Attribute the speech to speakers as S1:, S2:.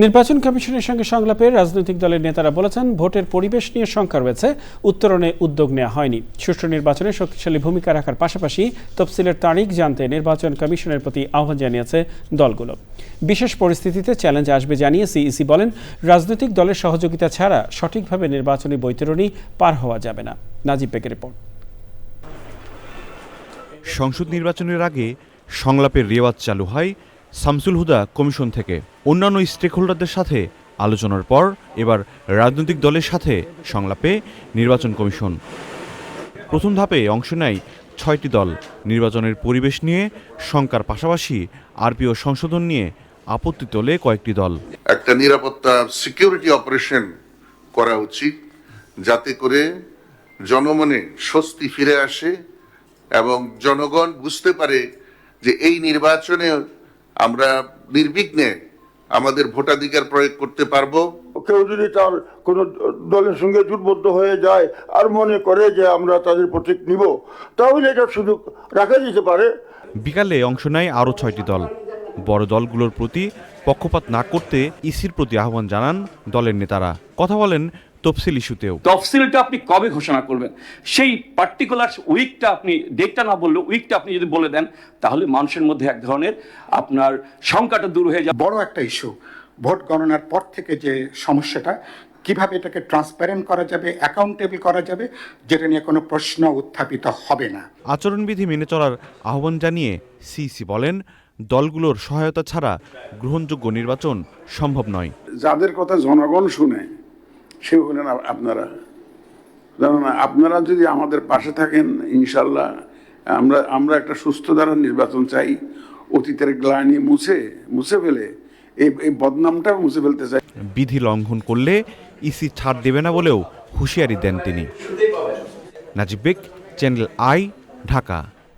S1: নির্বাচন কমিশনের সঙ্গে সংলাপে রাজনৈতিক দলের নেতারা বলেছেন, ভোটের পরিবেশ নিয়ে শঙ্কা রয়েছে, উত্তরণে উদ্যোগ নেওয়া হয়নি। সুষ্ঠু নির্বাচনে শক্তিশালী ভূমিকা রাখার পাশাপাশি তফসিলের তারিখ জানতে নির্বাচন কমিশনের প্রতি আহ্বান জানিয়েছে দলগুলো। বিশেষ পরিস্থিতিতে চ্যালেঞ্জ আসবে জানিয়ে সিইসি বলেন, রাজনৈতিক দলের সহযোগিতা ছাড়া সঠিকভাবে নির্বাচনী বৈতরণী পার হওয়া যাবে না। নাজিব বেগের রিপোর্ট।
S2: সংসদ নির্বাচনের আগে সংলাপের রেওয়াজ চালু হয় শামসুল হুদা কমিশন থেকে অন্যান্য স্টেক হোল্ডারদের সাথে আলোচনার পর এবার রাজনৈতিক দলের সাথে সংলাপে নির্বাচন কমিশন। প্রথম ধাপে অংশ নেয় ছয়টি দল। নির্বাচনের পরিবেশ নিয়ে শঙ্কার পাশাপাশি আরপিও সংশোধন নিয়ে আপত্তি তোলে কয়েকটি দল।
S3: একটা নিরাপত্তা সিকিউরিটি অপারেশন করা উচিত, যাতে করে জনমনে স্বস্তি ফিরে আসে এবং জনগণ বুঝতে পারে যে এই নির্বাচনে আমরা নির্বিঘ্নে আমাদের ভোটাধিকার প্রয়োগ করতে পারব।
S4: কেউ যদি তার কোনো দলের সঙ্গে জোটবদ্ধ হয়ে যায় আর মনে করে যে আমরা তাদের প্রতীক নিব তাহলে এটা সুযোগ রাখা যেতে পারে।
S2: বিকালে অংশ নেয় আরও ছয়টি দল। বড় দলগুলোর প্রতি পক্ষপাত না করতে ইসির প্রতি আহ্বান জানান দলের নেতারা। কথা বলেন তফসিল ইস্যুতেও।
S5: তফসিলটা আপনি কবে ঘোষণা করবেন? সেই পার্টিকুলার উইকটা আপনি ডেটটা না বললে উইকটা আপনি যদি বলে দেন তাহলে মানুষের মধ্যে এক ধরনের আপনার শঙ্কাটা দূর হয়ে যায়
S6: বড় একটা ইস্যু ভোট গণনার পর থেকে যে সমস্যাটা কীভাবে এটাকে ট্রান্সপারেন্ট করা যাবে অ্যাকাউন্টেবল করা যাবে যেটা নিয়ে কোনো প্রশ্ন উত্থাপিত হবে না।
S2: আচরণবিধি মেনে চলার আহ্বান জানিয়ে সিইসি বলেন দলগুলোর সহায়তা ছাড়া গ্রহণযোগ্য নির্বাচন সম্ভব নয়।
S7: যাদের কথা জনগণ শুনে সে হলেন আপনারা। আপনারা যদি আমাদের পাশে থাকেন ইনশাল্লাহ আমরা আমরা একটা সুস্থ ধারার নির্বাচন চাই। অতীতের গ্লানি মুছে মুছে ফেলে এই এই বদনামটা মুছে ফেলতে চাই।
S2: বিধি লঙ্ঘন করলে ইসি ছাড় দেবে না বলেও হুঁশিয়ারি দেন তিনি। Nazib Baig channel I Dhaka.